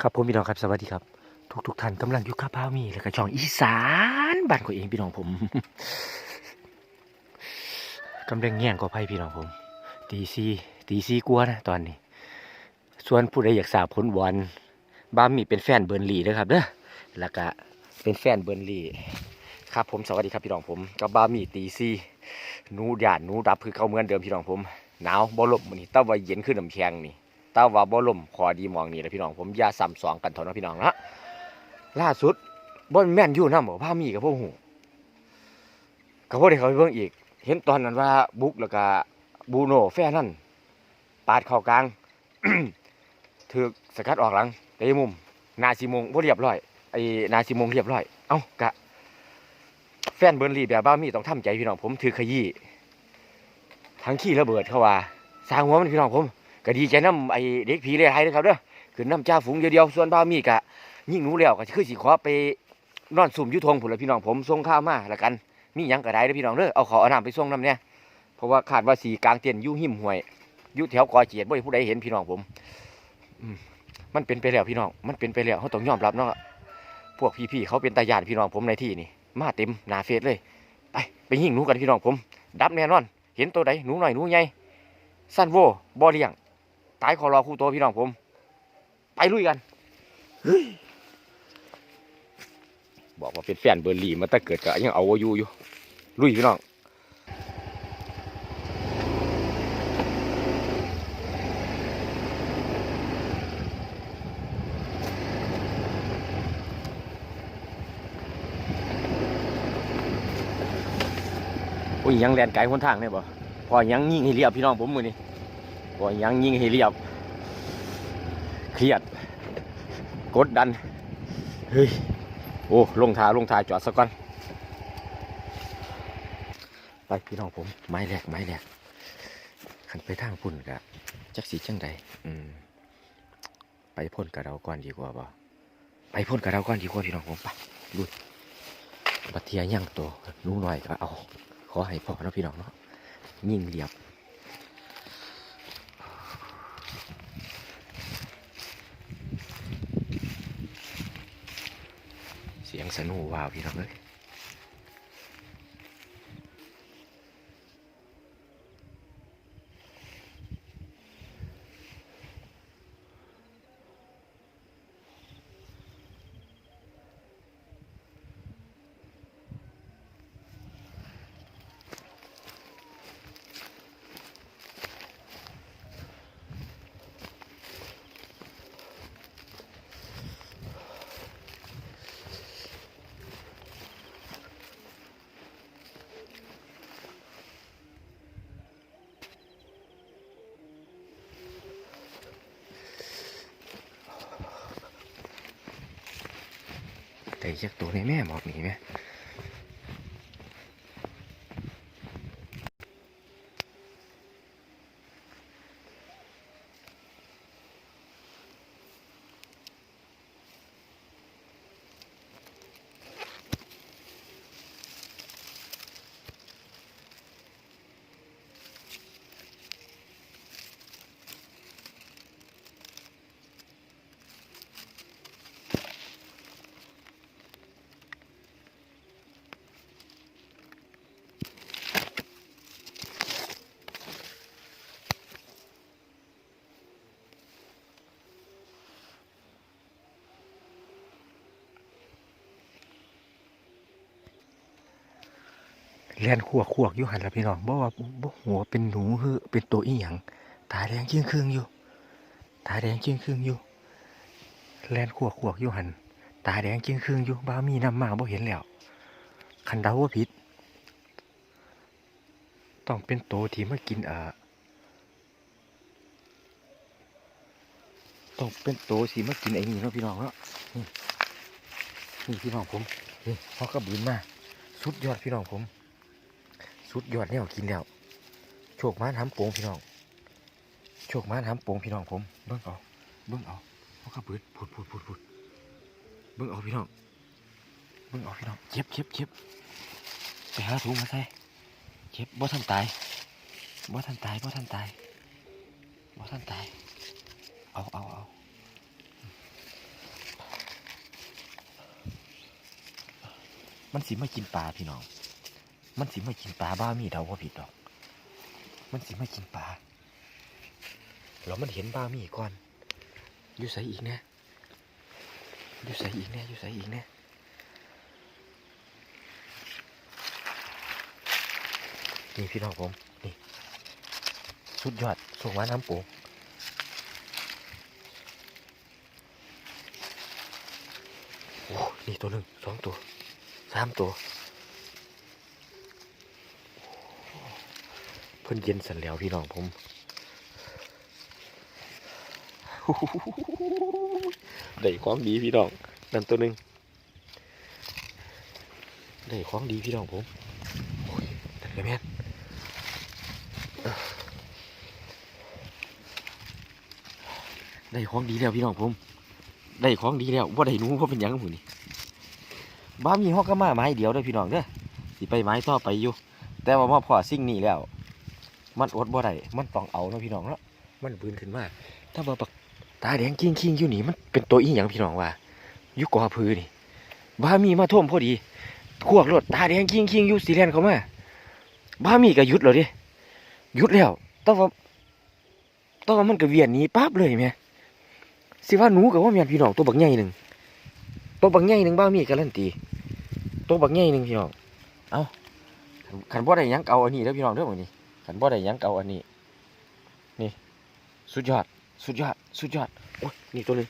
ครับผมพี่น้องครับสวัสดีครับ ทุกทุกๆท่านกำลังอยู่กับพาวมีและก็ช่องอีสานบ้านของเองพี่น้องผมกำลังแย่งกอไผ่พี่น้องผม ตีซีตีซีกลัวนะตอนนี้ ส่วนผู้ใดอยากทราบผลบอลบ้ามีเป็นแฟนเบิร์นลีนะครับเด้อแล้วก็เป็นแฟนเบิร์นลีครับผมสวัสดีครับพี่น้องผมกับบ้ามีตีซีนูหยาดนูดับคือเขาเมือนเดิมพี่น้องผมหนาวบ่ลมมื้อนี้แตะว่าเย็นขึ้นน้ำแข็งนี่ ตาว่าบ่ล่มขอดีมองนี่แหละพี่น้องผมยาซ้ำสองกันเท่านั้นพี่น้องนะล่าสุดบ่แม่นอยู่นำบ่พามีกับพวกหูก็บ่ได้เขาเบิ่งอีก เห็นตอนนั้นว่าบุกแล้วก็บูโน่แฟนนั่นปาดเข้ากลางถูกสกัดออกหลังเตะมุมนาสิโมงบ่เรียบร้อยไอ้นาสิโมงเรียบร้อยเอ้ากะ แฟนเบิร์นลีแบบบ้ามีต้องทำใจพี่น้องผมถือขยี้ทั้งขี้ระเบิดเข้าว่าสร้างหัวมันพี่น้องผม ก็ดีใจน้ำไอ้เด็กผีเลยไทยนะครับเด้อขึ้นน้ำจ้าฝูงเดียวๆส่วนบ้ามีกะยิ่งหนูแล้วก็คือสิขอไปนอนสุ่มยุทงผุนละพี่น้องผมส่งข้าวมาล้วกันมีหยังก็ได้เด้อพี่น้องเด้อเอาขอเอาน้ำไปส่งน้ำเนี่ยเพราะว่าขาดว่าสีกลางเตียนยู่หิมห่วยยู่แถวกอเจียดบ่ได้ผู้ใดเห็นพี่น้องผมมันเป็นไปแล้วพี่น้อง มันเป็นไปแล้วเขาต้องยอมรับเนาะพวกพี่ๆเขาเป็นตาญาติพี่น้องผมในที่นี่มาเต็มหนาเฟซเลยไปไปยิงหนูกันพี่น้องผม ดับแน่นอน เห็นตัวใดหนูหน่อยหนูใหญ่สั้นโวบ่เลี้ยง ตายขอรอคู่ตัวพี่น้องผม ไปลุยกัน บอกว่าเป็นแฟนเบอร์ลีมาตั้งเกิดก็ยังเอาอยู่อยู่ ลุยพี่น้องโอ้ยยังแลนไกลคนทางเนี่ยบ่พอยังยิงให้เรียบพี่น้องผมมือนี่ พอยังยิงให้เรียบ เครียด กดดัน เฮ้ย โอ้ ลงทาลงทาจอดสักก่อน ไปพี่น้องผม ไม้แรกไม้แรกขันไปทางพุ่นกะจักสีจังใดอืม ไปพ่นกับเราก่อนดีกว่าบ่ไปพ่นกับเราก่อนดีกว่าพี่น้องผมไปลุยบัดเทียย่างตัวนูหน่อยก็เอา ขอให้พอเนาะพี่น้องเนาะยิ่งเรียบ เสียงสนูว้าวพี่น้องเอ้ย แต่ยักตัวในแม่หมอกหนีไหม แล่นขวกขวกอยู่หันละพี่น้องบอกว่าบ่หัวเป็นหนูคือเป็นตัวอีหยังตาแดงจึงครึ่งอยู่ ตาแดงจึงครึ่งอยู่แล่นขวกขวกอยู่หันตาแดงจึงครึ่งอยู่บ้ามีน้ำมาบ่เห็นแล้วคันเดาว่าผิด ต้องเป็นโตที่มากินอ่าต้องเป็นโตสีมากินไอ้นี่เนาะพี่น้องเนาะนี่นี่พี่น้องผมนี่เขาก็บืนมาสุดยอดพี่น้องผม สุดยอดแนี่กินแล้ว โชคมาทำโป่งพี่น้อง โชคมาทำโป่งพี่น้องผมเบิ้งเอาเบิ้งเอาเพราะข้าปืนพูดพูดพูดพูดเบิ้งเอาพี่น้องเบิ้งเอาพี่น้องเจ็บเจ็บเจ็บไปหาถุงมาใส่เจ็บบ่ท่านตายบ่ท่านตายบ่ท่านตายบ่ท่านตายเอาเอาเอามันสิมากินปลาพี่น้อง มันสิมากินปลาบ้ามีเดาว่าผิดดอก มันสิมากินปลาแล้วมันเห็นบ้ามีก่อน อยู่ใส่อีกนี่ยอยู่ใส่อีกนี่ยอยู่ใส่อีกนี่ยนี่พี่น้องผม นี่ สุดยอดส่งมาน้ำปูโอ้นี่ตัวหนึ่งสองตัวสามตัว เพิ่นเย็นสันแล้วพี่น้องผมได้ของดีพี่น้องนั่นตัวหนึ่งได้ของดีพี่น้องผมโอ้ยนั่นก็แม่นได้ของดีแล้วพี่น้องผมได้ของดีแล้วว่าได้หนูว่าเป็นหยังหมูนี่บ้ามีฮอกก็มาไม้เดียวเด้อพี่น้องเด้อสิไปไม้ต่อไปอยู่ แต่ว่ามาพอสิ่งนี้แล้ว มันอดบ่ได้มันต้องเอาเนาะพี่น้องเนาะมันบืนขึ้นมาถ้าว่าปักตาแดงกิ้งคิงๆอยู่นี่มันเป็นตัวอีหยังพี่น้องว่าอยู่กอพือนี่บ้ามีมาท่วมพอดีขวกรถตาแดงกิ้งคิงๆอยู่สีแลนเขามาบ้ามีก็หยุดแล้วดิหยุดแล้วแต่ว่าแต่ว่ามันก็เวียนหนี้ปั๊บเลยแม่สิว่าหนูกับว่าแม่นพี่น้องตัวบักใหญ่หนึ่งตัวบักใหญ่หนึ่งบ้ามีการันตีตัวบักใหญ่หนึ่งพี่น้องเอาขันบ่ได้หยังเก่าอันนี้แล้วพี่น้องเด้อหมดนี้ ขันบ่ได้ยังเก่าอันนี้ นี่ สุดยอด สุดยอด สุดยอด โอ้ยนี่ตัวนึง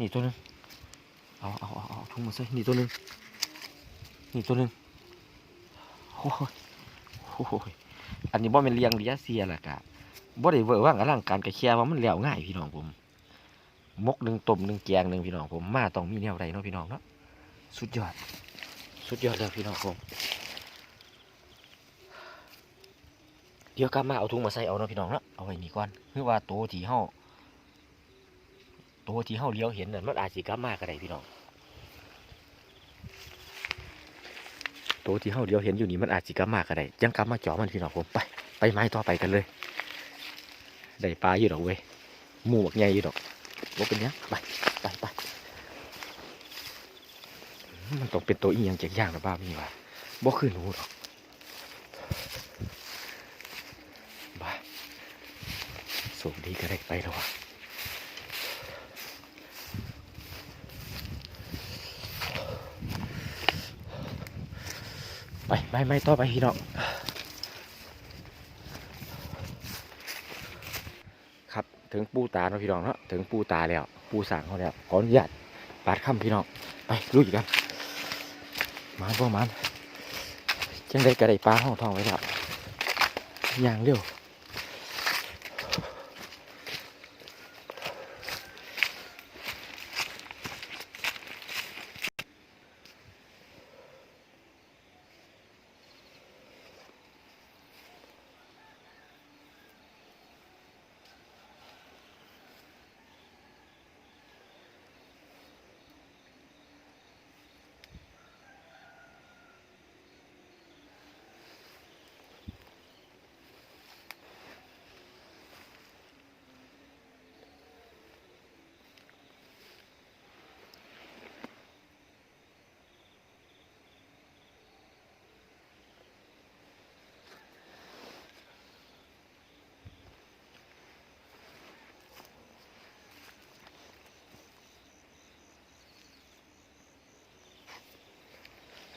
นี่ตัวนึงเอาเอาเอาเอาทุ่งมาใส่นี่ตัวนึงนี่ตัวนึงโอ้ยโอ้ยอันนี้บ่เป็นเลี้ยงเลี้ยเสียล่ะกะบ่ได้เวอร์ว่างอลังการกระแค่ว่ามันแล้วง่ายพี่น้องผมมกหนึ่งต้มหนึ่งแกงหนึ่งพี่น้องผมมาต้องมีแนวใดเนาะพี่น้องเนาะสุดยอด สุดยอดเลยพี่น้องผมเดี๋ยวกลับมาเอาถุงมาใส่เอาเนาะพี่น้องเนาะเอาไว้นี่ก่อนคือว่าตัวที่เฮาตัวที่เฮาเลี้ยวเห็นน่ะมันอาจสิกลับมาก็ได้พี่น้องตัวที่เฮาเลี้ยวเห็นอยู่นี่มันอาจสิกลับมาก็ได้ยังกลับมาจาะมันพี่น้องผมไปไปไม้ต่อไปกันเลยได้ปลาอยู่ดอกเว้ยหมูบักใหญ่อยู่ดอกบ่เป็นหยังไปไปไป มันต้องเป็นตัวอีหยังจากย่างหรือบ้ามีวะบ่คือหนูหรอกบ้าสูงดีก็ได้ไปแล้ววะไปไม่ไม่ต่อไปพี่น้องครับถึงปูตาเนาะพี่น้องเนาะถึงปูตาแล้วปูสางเขาแล้วขออนุญาตปาดค่ำพี่น้องไปลุยกัน มานบ่มันจังได้กระไดปลาห้องทองไว้แล้วอย่างเร็ว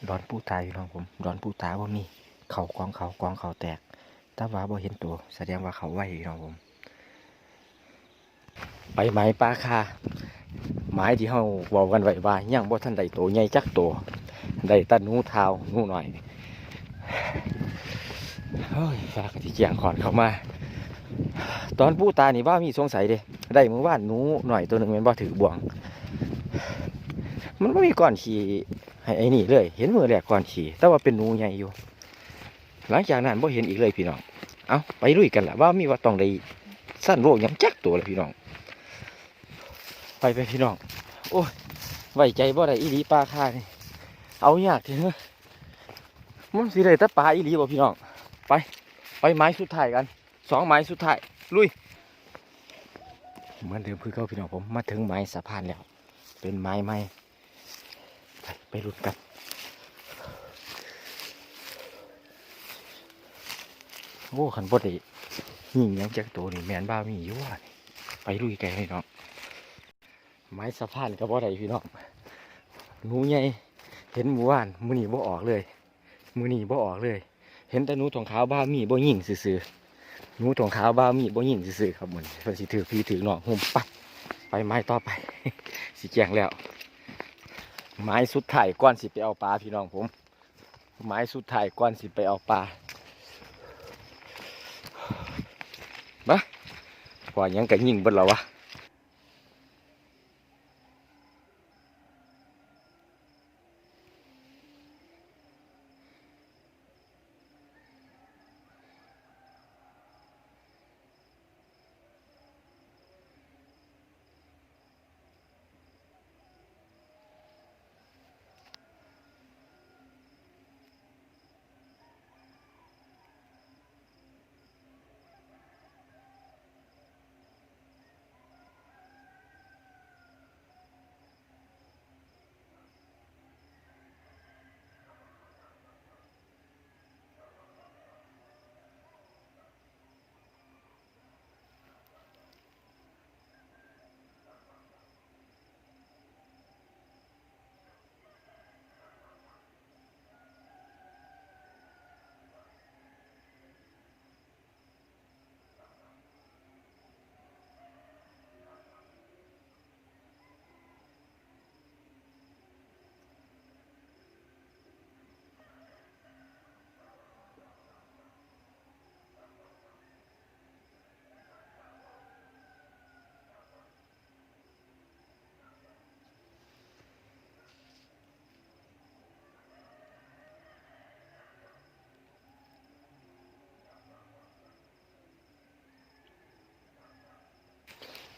ดอนปูตายอยู่น้องผมดอนปูตาบ่ามีเขากองเขากองเขาแตกถ้าว่าบ่เห็นตัว แสดงว่าเขาไหวอยู่น้องผมไปไม้ปลาคาไม้ที่เฮาเว้ากันไว้ว่ายังบ่ทันได้โตใหญ่จักโตได้ตัหนูเท้าหนูหน่อยเฮ้ยฝากที่เกียงขอนเข้ามา ตอนปูตานี่ว่ามีสงสัยเด้ได้เมื่อวานหนูหน่อยตัวหนึ่งมันบ่ถือบ่วง มันไม่มีก่อนขี่ให้ไอ้นี่เลย เห็นมือแรกก่อนขี่แต่ว่าเป็นนูใหญ่อยู่ หลังจากนั้นบ่เห็นอีกเลยพี่น้อง เอาไปลุยกันละว่ามีว่าต้องได้สั้นโรคยังจักตัวเลยพี่น้อง ไปไปพี่น้อง โอ้ยไว้ใจบ่ได้อีหลีปลาค่านี่เอายากถึงมันสิได้แต่ปลาอีหลีบ่พี่น้อง ไปไปไม้สุดท้ายกันสองไม้สุดท้ายลุยเหมือนเดิมคือเก่าพี่น้องผมมาถึงไม้สะพานแล้ว เป็นไม้ไม้ ไปไปรุดกันโอ้ขันบดได้ยิงยังจากตัวนี่แมนบ้ามีอยู่ว่ะไปลุยไกลพี่น้องไม้สะพานก็บ่ได้พี่น้องหนูใหญ่เห็นหมู่บ้านมือนีบ่ออกเลย มือนีบ่ออกเลย เห็นแต่หนูทองขาวบ้ามีบ่ยิงซื่อๆหนูทองขาวบ้ามีบ่ยิงซื่อๆครับมือนเพิ่นสิถือพี่ถือน้องหุ่มไปไปไม้ต่อไป สิแจงแล้ว ไม้สุดท้ายก้อนสิไปเอาปลาพี่น้องผม ไม้สุดท้ายก้อนสิไปเอาปลามาพอยยังกันยิงบนเราวะ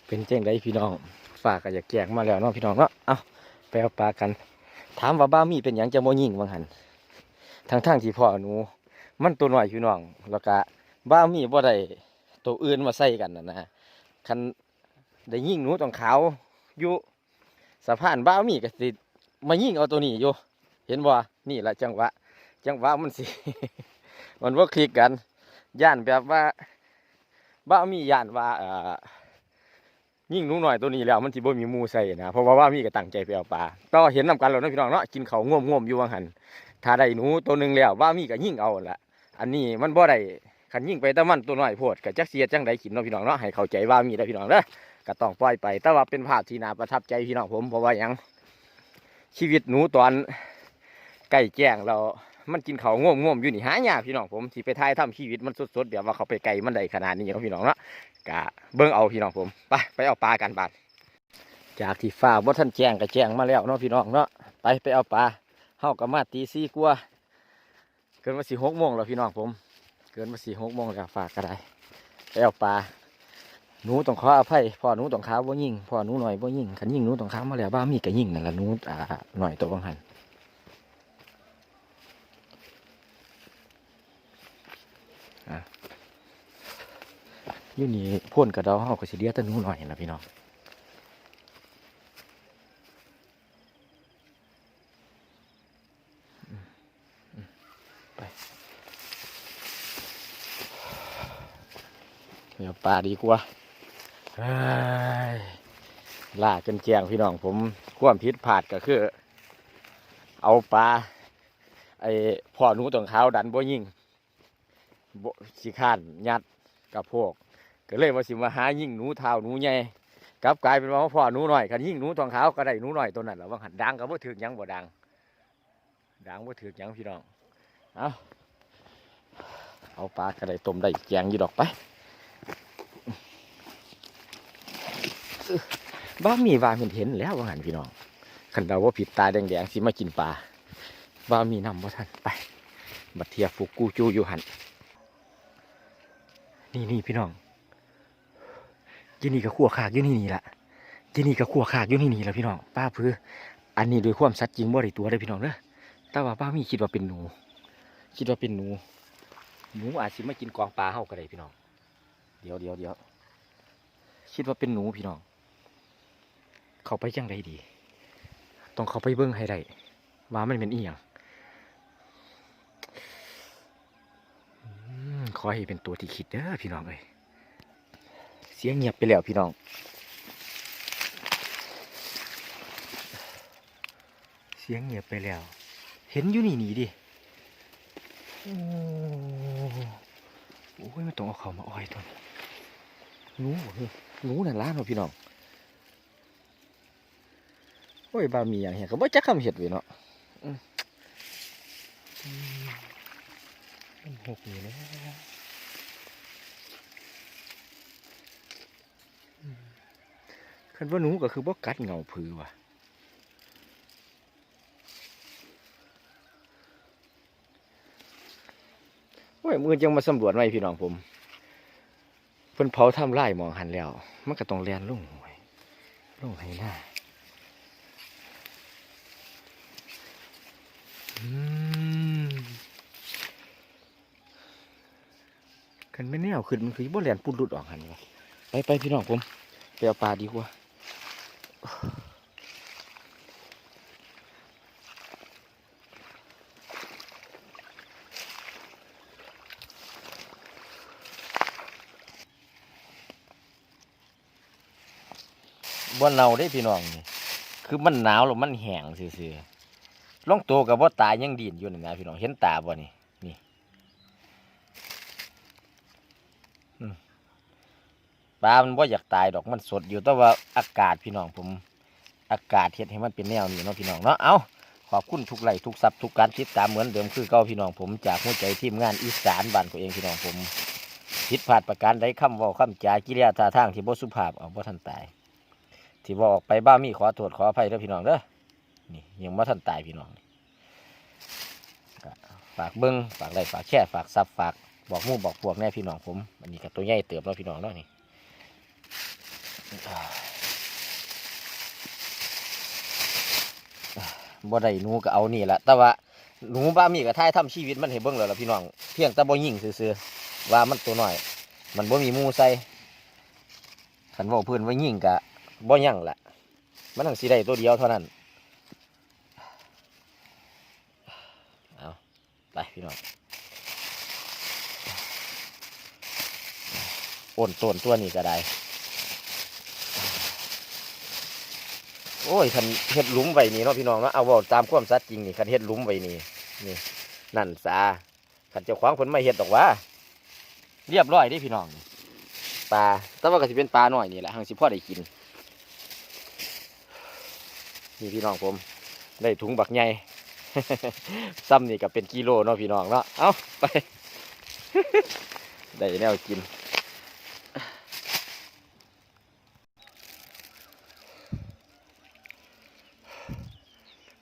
เป็นเจ้งได้พี่น้องฝากก็อยากแจกมาแล้วเนาะพี่น้องเนาะเอาไปเอาปลากัน ถามว่าบ้ามีเป็นหยังจะโมยิงบางหันทั้งทั้งที่พ่อหนู มันตัวหน้อยพี่น้องแล้วก็บ้ามีบ่ได้ตัวอื่นมาใส่กันนะนะคันได้ยิงหนูต้องขาวอยู่สะพานบ้ามีก็สิมายิงเอาตัวนี้อยู่เห็นบ่นี่แหละจังหวะจังหวะมันสิมันว่าคลิกกันย่านแบบว่าบ้ามีย่านว่าเอ่อ ยิ่งหนูหน่อยตัวนี้แล้วมันสิบ่มีมูใส่นะเพราะว่าว่ามีก็ตั้งใจไปเอาปลาก็เห็นนำกันแล้วนะพี่น้องเนาะกินเขาง่วมง่วมๆอยู่ว่าหันถ้าได้หนูตัวหนึ่งแล้วว่ามีก็ยิ่งเอาละอันนี้มันบ่ได้คันยิ่งไปแต่มันตัวหน้อยโพดก็จักเสียจังไดกินเนาะพี่น้องเนาะให้เข้าใจว่ามีได้พี่น้องเด้อก็ต้องปล่อยไป แต่ว่าเป็นภาพที่น่าประทับใจพี่น้องผมเพราะว่ายังชีวิตหนูตอนใกล้แจ้งเรา มันกินเขาง่วมง่วมอยู่นี่หายากพี่น้องผมที่ไปถ่ายทำชีวิตมันสดๆแบบว่าเขาไปไกลมันได้ขนาดนี้เนาะพี่น้องเนาะกะเบิ่งเอาพี่น้องผมไปไปเอาปลากันบาดจากที่ฟ้าว่าท่านแจ้งก็แจ้งมาแล้วเนาะพี่น้องเนาะไปไปเอาปลาเฮากับมาตีสี่กว่าเกินมาสี่หกโมงแล้วพี่น้องผม เกินมาสี่หกโมงแล้วฝากก็ได้ไปเอาปลาหนูต้องขออภัยพ่อหนูต้องขาบ่ายิงพ่อหนูหน่อยบ่ายิงขันยิงหนูต้องขามาแล้วบ้ามีก็ยิงนั่นแหละหนูอ่าหน่อยตัวบางหันอะ อ ยู่นี่พ่นกระดาเฮาก็สิเดียตะนูหน่อยนะพี่น้องไปเดี๋ยวปลาดีกว่าล่าจนแจงพี่น้องผมความผิดพลาดก็คือ เอาปลาไอ้พ่อหนูตองขาดันบ่ยิงบ่สิข้านยัดกับพวก ก็เลยว่าสิมาหายิ่งหนูเท้าหนูใหญ่กลับกลายเป็นว่าพ่อหนูหน่อยคันยิ่งหนูทองขาวก็ได้หนูหน่อยตัวนั้นแหละว่าหันดังก็บ่ถือยังบ่ดังดังบ่ถือยังพี่น้องเอาเอาปลากระไดต้มได้แกงยู่ดอกไปบ้ามีวาเห็นเห็นแล้วว่าหันพี่น้องคันเราว่าผิดตาแดงๆสิมากินปลาบ้ามีนำบ่าทันไปบัดเทียฟุกกูจูอยู่หันนี่นี่พี่น้อง ยี่นี่กับขัวขากยี่นี่นี่ละยี่นี่กับขัวขากยี่นี่นี่ละพี่น้องป้าเพื่ออันนี้โดยความสัตย์จริงบ่ได้ตัวได้อพี่น้องเด้อแต่ว่าป้ามีคิดว่าเป็นหนู คิดว่าเป็นหนู หนูอาจสิมากินกองปลาเฮาก็ได้พี่น้อง เดี๋ยวเดี๋ยวเดี๋ยวคิดว่าเป็นหนูพี่น้อง เขาไปจังไดดี ต้องเขาไปเบิ้งให้ได้ว่ามันเป็นอีหยังขอให้เป็นตัวที่คิดเด้อพี่น้องเอ้ย สียงเงียบไปแล้วพี่น้อง เสียงเงียบไปแล้ว เห็นอยู่นี่นี่ดิโอ้โอ้ยไม่ต้องเอาเขามาอ้อยตัวนี้หนูบ่เฮ้ยหนูนั่นล้านเนาพี่น้องโอ้ยบามีอย่างเหี้ยก็บ่จักคำเห็ดเว้ยเนาะหกนี่แล้ว คันว่าหนูก็คือบ่กัดเงาผือว่ะโอ้ยมือจังมาสำรวจไว้พี่น้องผมเพิ่นเผาทำไร่มองหันแล้ว มันก็ต้องแลนลุ่งหวยลุ่งให้หน้าอืมคันไม่แน่วขึ้นมันคือบ่แลนปุดหลุดออกหันวะไปไปพี่น้องผมไปเอาปลาดีกว่า บ่าเน่าได้พี่น้องนี่คือมันหนาวแล้วมันแห้งซื่อๆลองโตกับบ่าตายยังดินอยู่นี่นะพี่น้องเห็นตาบ่นี่นี่ปลามันบ่าอยากตายดอกมันสดอยู่แต่ว่าอากาศพี่น้องผมอากาศเฮ็ดให้มันเป็นแนวนี้เนาะพี่น้องเนาะเอาขอบคุณทุกไลค์ทุกซับทุกการติดตามเหมือนเดิมคือเก่าพี่น้องผมจากหัวใจทีมงานอีสานบ้านตัวเองพี่น้องผมผิดพลาดประการใดคำว้าคำจากิริยาท่าทางที่บ่สุภาพเอาบ่ทันตาย ที่บอกไปบ้ามีขอโทษขออภัยเด้อพี่น้องเด้อนี่ยังว่าท่านตายพี่น้องฝากเบิ้งฝากไลฝากแชร์ฝากซับฝากบอกมู่บอกพวกแน่พี่น้องผมอันนี้กับตัวใหญ่เติบเนาะพี่น้องเนาะนี่บ่ได้นูก็เอานี่แหละแต่ว่าหนูบ้ามีกับท้ายทำชีวิตมันให้เบิ้งแล้วล่ะพี่น้องเพียงแต่บ่ยิ่งซื่อๆว่ามันตัวหน้อย มันบ่มีมูใส่ขันว่าเพื่อนว่ายิ่งกะ บ่ยั่งละมันทั้งสีได้ตัวเดียวเท่านั้น เอาไปพี่น้องโอนต้นตัวนี้ก็ได้ โอ้ยคันเฮ็ดหลุมไว้นี่เนาะพี่น้องเนาะเอาว่าตามความสัตย์จริงนี่คันเฮ็ดหลุมไว้นี่นี่นั่นสาคันเจ้าของเพิ่นไม่เฮ็ดดอกว่า เรียบร้อยด้พี่น้องปลาแต่ว่าก็สิเป็นปลาหน่อยนี่แหละหังสิพ่อได้กิน นี่พี่น้องผม ได้ถุงบักใหญ่ซ้ำนี่ก็เป็นกิโลเนาะพี่น้องเนาะ เอาไป ได้แนวกิน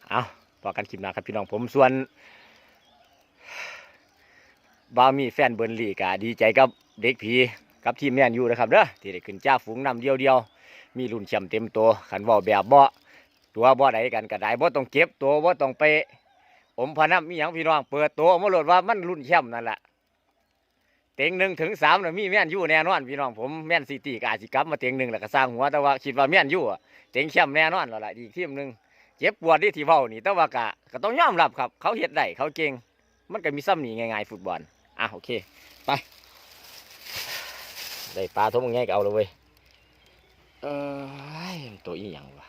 เอาพอกันคลิปหน้าครับพี่น้องผมส่วนบามีแฟนเบิร์นลีกะดีใจกับเด็กผีกับทีมแมนยูนะครับเด้อที่ได้ขึ้นจ้าฝูงนำเดียวเดียวมีรุ่นแชมป์เต็มตัวขันว่าแบบบ่ ตัวบ่ได้กันก็ได้บ่ต้องเก็บตัวบ่ต้องไปอมพนันมีหยังพี่น้องเปิดตัวมาโหลดว่ามันรุ่นแชมป์นั่นแหละเต็งหนึ่งถึงสามน่ะมีแม่นอยู่แน่นอนพี่น้องผมแม่นซิตี้ก็อาจสิกลับมาเต็งหนึ่งแล้วก็สร้างหัวแต่ว่าคิดว่าแม่นอยู่อะเต็งแชมป์แน่นอนแล้วล่ะอีกทีมหนึงเจ็บปวดที่ที่เว้านี่แต่ว่าก็ก็ต้องยอมรับครับ เขาเฮ็ดได้เขาเก่งมันก็มีซ้ำหนีง่ายๆฟุตบอลอะโอเคไปได้ปลาทุ่งใหญ่ก็เอาเลยเว้ยเออตัวอีหยังวะ